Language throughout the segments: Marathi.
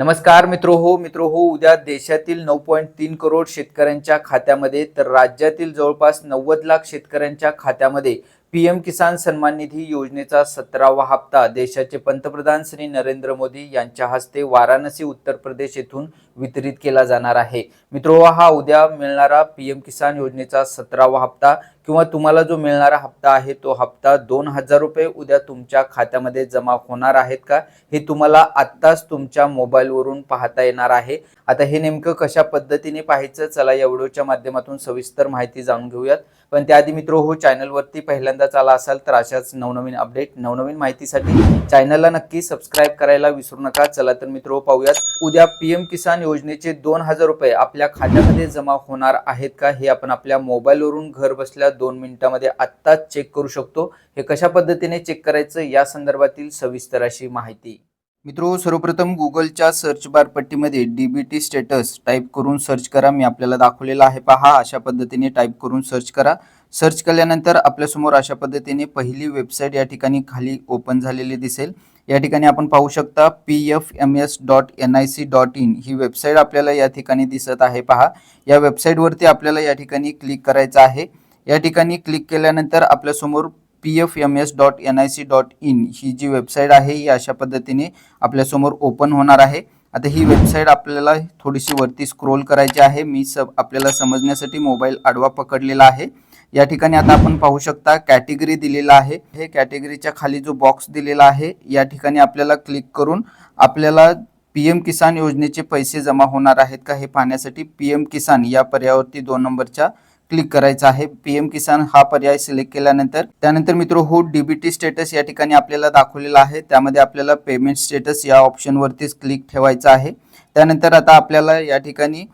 नमस्कार मित्रो हो मित्रो हो उद्या देशातील नऊ पॉईंट तीन करोड शेतकऱ्यांच्या खात्यामध्ये तर राज्यातील जवळपास नव्वद लाख शेतकऱ्यांच्या खात्यामध्ये पीएम किसान सन्मान निधी योजनेचा सतरावा हप्ता. देशाचे पंतप्रधान श्री नरेंद्र मोदी यांच्या हस्ते वाराणसी उत्तर प्रदेश येथून वितरित केला जाणार आहे. मित्रो हो, हा उद्या मिळणारा पीएम किसान योजनेचा सतरावा हप्ता. किंवा तुम्हाला जो मिळणारा हप्ता आहे तो हप्ता दोन हजार रुपये उद्या तुमच्या खात्यामध्ये जमा होणार आहेत का? हे तुम्हाला आत्ताच तुमच्या मोबाईलवरून पाहता येणार आहे. आता हे नेमकं कशा पद्धतीने पाहायचं? चला या व्हिडिओच्या माध्यमातून सविस्तर माहिती जाणून घेऊयात. पण त्याआधी मित्र हो चॅनलवरती पहिल्यांदाच आला असाल तर अशाच नवनवीन अपडेट नवनवीन माहितीसाठी चॅनलला नक्की सबस्क्राईब करायला विसरू नका. चला तर मित्र हो, पाहूयात. उद्या पीएम किसान योजनेचे दोन हजार रुपये आपल्या खात्यामध्ये जमा होणार आहेत का? हे आपण आपल्या मोबाईलवरून घर बसल्या दोन मिनिटामध्ये आत्ताच चेक करू शकतो. हे कशा पद्धतीने चेक करायचं या संदर्भातील सविस्तर अशी माहिती. मित्रो सर्वप्रथम गुगलच्या सर्च बार पट्टीमध्ये डीबीटी स्टेटस टाईप करून सर्च करा. मी आपल्याला दाखवलेला आहे पहा. अशा पद्धतीने टाईप करून सर्च करा. सर्च केल्यानंतर आपल्यासमोर अशा पद्धतीने पहिली वेबसाईट या ठिकाणी खाली ओपन झालेली दिसेल. या ठिकाणी आपण पाहू शकता P F M S dot N I C dot in he website आपल्याला या ठिकाणी दिसत आहे पहा. या वेबसाईटवरती आपल्याला या ठिकाणी क्लिक करायचं आहे. या ठिकाणी क्लिक केल्यानंतर आपल्यासमोर P F M S dot N I C dot in ही जी वेबसाईट आहे ही अशा पद्धतीने आपल्यासमोर ओपन होणार आहे. आता ही वेबसाईट आपल्याला थोडीशी वरती स्क्रोल करायची आहे. मी सब आपल्याला समजण्यासाठी मोबाईल आडवा पकडलेला आहे. या ठिकाणी आता आपण पाहू शकता कॅटेगरी दिलेला आहे. हे कॅटेगरीच्या खाली जो बॉक्स दिलेला आहे या ठिकाणी आपल्याला क्लिक करून आपल्याला पी एम किसान योजनेचे पैसे जमा होणार आहेत का हे पाहण्यासाठी पी एम किसान या पर्यायावरती दोन नंबरच्या क्लिक करायचं आहे. पी एम किसान हा पर्याय सिलेक्ट केल्यानंतर त्यानंतर मित्र हो डीबीटी स्टेटस या ठिकाणी आपल्याला दाखवलेला आहे. त्यामध्ये आपल्याला पेमेंट स्टेटस या ऑप्शनवरतीच क्लिक ठेवायचं आहे. त्यानंतर आता आपल्याला या ठिकाणी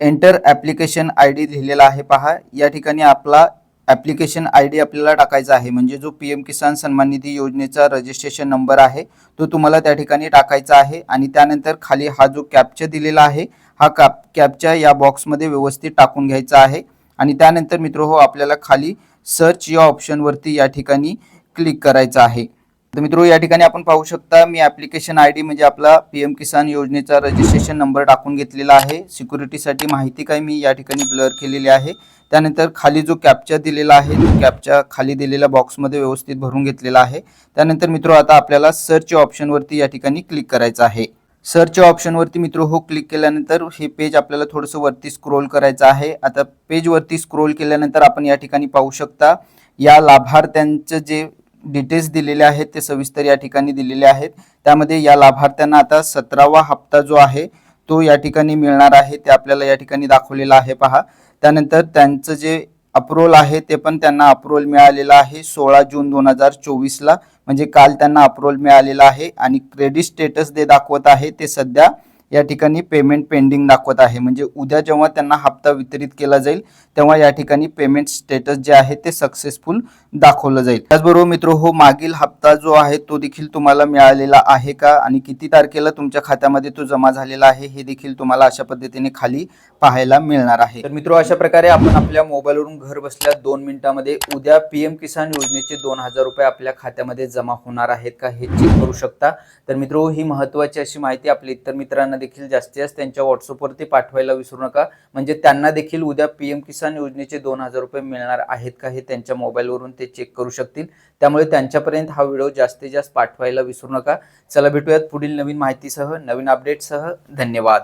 एंटर ॲप्लिकेशन आय डी लिहिलेला आहे. पहा या ठिकाणी आपला ॲप्लिकेशन आय डी आपल्याला टाकायचा आहे. म्हणजे जो पी एम किसान सन्मान निधी योजनेचा रजिस्ट्रेशन नंबर आहे तो तुम्हाला त्या ठिकाणी टाकायचा आहे. आणि त्यानंतर खाली हा जो कॅप्चा दिलेला आहे हा कॅप कॅपच्या या बॉक्समध्ये व्यवस्थित टाकून घ्यायचा आहे. आणि त्यानंतर मित्र हो आपल्याला खाली सर्च या ऑप्शनवरती या ठिकाणी क्लिक करायचं आहे. तर मित्रो हो, या ठिकाणी आपण पाहू शकता मी ॲप्लिकेशन आय डी म्हणजे आपला पी एम किसान योजनेचा रजिस्ट्रेशन नंबर टाकून घेतलेला आहे. सिक्युरिटीसाठी माहिती काय मी या ठिकाणी ब्लर केलेली आहे. त्यानंतर खाली जो कॅप्चा दिलेला आहे तो कॅप्चा खाली दिलेल्या बॉक्समध्ये व्यवस्थित भरून घेतलेला आहे. त्यानंतर मित्रो हो, आता आपल्याला सर्च या ऑप्शनवरती या ठिकाणी क्लिक करायचं आहे. सर्च ऑप्शनवरती मित्र हो क्लिक केल्यानंतर हे पेज आपल्याला थोडंसं वरती स्क्रोल करायचं आहे. आता पेजवरती स्क्रोल केल्यानंतर आपण या ठिकाणी पाहू शकता या लाभार्थ्यांचं जे डिटेल्स दिलेले आहेत ते सविस्तर या ठिकाणी दिलेले आहेत. त्यामध्ये या लाभार्थ्यांना आता सतरावा हप्ता जो आहे तो या ठिकाणी मिळणार आहे. ते आपल्याला या ठिकाणी दाखवलेला आहे पहा. त्यानंतर त्यांचं जे अप्रुव्हल आहे ते पण त्यांना अप्रुव्हल मिळालेलं आहे. सोळा जून दोन हजार चोवीसला म्हणजे काल त्यांना अप्रुव्हल मिळालेलं आहे आणि क्रेडिट स्टेटस जे दाखवत आहे ते सध्या या ठिकाणी पेमेंट पेंडिंग दाखवत आहे. म्हणजे उद्या जेव्हा त्यांना हप्ता वितरित केला जाईल तेव्हा या ठिकाणी पेमेंट स्टेटस जे आहे ते सक्सेसफुल दाखवलं जाईल. त्याचबरोबर मित्र हो मागील हप्ता जो आहे तो देखील तुम्हाला मिळालेला आहे का? आणि किती तारखेला तुमच्या खात्यामध्ये तो जमा झालेला आहे हे देखील तुम्हाला अशा पद्धतीने खाली पाहायला मिळणार आहे. तर मित्र अशा प्रकारे आपण आपल्या मोबाईलवरून घर बसल्या दोन मिनिटांमध्ये उद्या पीएम किसान योजनेचे दोन हजार रुपये आपल्या खात्यामध्ये जमा होणार आहेत का हे चेक करू शकता. तर मित्र ही महत्वाची अशी माहिती आपल्या इतर मित्रांना देखील जास्तीत जास्त त्यांच्या व्हॉट्सअपवरती पाठवायला विसरू नका. म्हणजे त्यांना देखील उद्या पी एम किसान योजनेचे दोन हजार रुपये मिळणार आहेत का हे त्यांच्या मोबाईलवरून ते चेक करू शकतील. त्यामुळे त्यांच्यापर्यंत हा व्हिडिओ जास्तीत जास्त पाठवायला विसरू नका. चला भेटूयात पुढील नवीन माहितीसह नवीन अपडेटसह धन्यवाद.